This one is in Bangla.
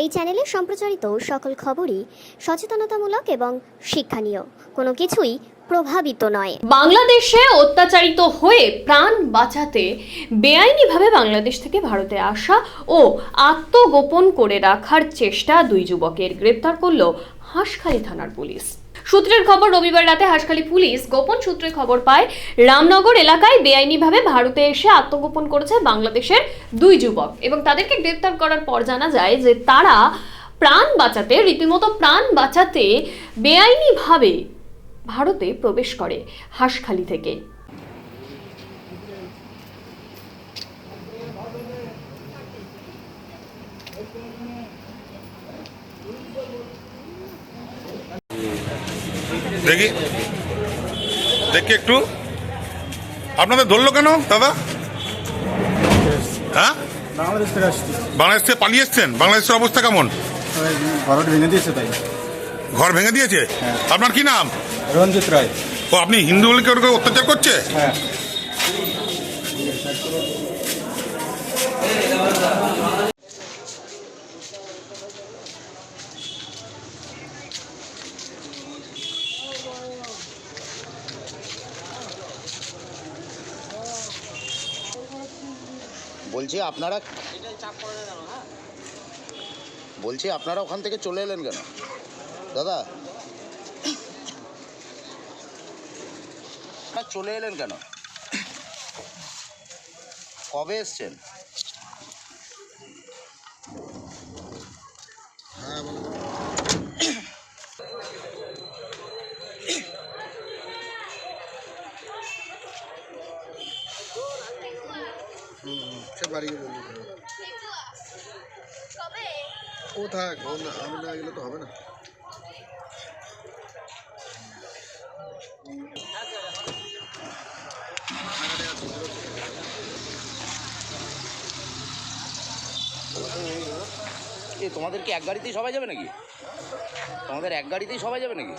এই চ্যানেলে সম্প্রচারিত সকল খবরই সচেতনতামূলক এবং শিক্ষণীয়। কোনো কিছুই প্রভাবিত নয়। বাংলাদেশে অত্যাচারিত হয়ে প্রাণ বাঁচাতে বেআইনিভাবে বাংলাদেশ থেকে ভারতে আসা ও আত্মগোপন করে রাখার চেষ্টা দুই যুবকের। গ্রেপ্তার করল হাঁসখালী থানার পুলিশ। সূত্রের খবর, রবিবার রাতে হাঁসখালি পুলিশ গোপন সূত্রে খবর পায়, রামনগর এলাকায় বেআইনিভাবে ভারতে এসে আত্মগোপন করেছে বাংলাদেশের দুই যুবক এবং তাদেরকে গ্রেপ্তার করার পর জানা যায় যে তারা প্রাণ বাঁচাতে, রীতিমতো প্রাণ বাঁচাতে বেআইনিভাবে ভারতে প্রবেশ করে হাঁসখালি থেকে। দেখি। দেখি একটু। আপনাদের ধরলো কেন দাদা? হ্যাঁ? বাংলাদেশ থেকে পালিয়ে এসছেন? বাংলাদেশের অবস্থা কেমন? ঘরটা ভেঙে দিয়েছে? তাই ঘর ভেঙে দিয়েছে আপনার কি নাম? রঞ্জিত রায়। ও আপনি হিন্দু বলে কেউ অত্যাচার করছে? হ্যাঁ। বলছি আপনারা বলছি আপনারা ওখান থেকে চলে এলেন কেন? দাদা? চলে এলেন কেন? কবে এসছেন? সে বাড়ি না গেলে তো হবে না। এ, তোমাদের কি এক গাড়িতেই সবাই যাবে নাকি? তোমাদের এক গাড়িতেই সবাই যাবে নাকি?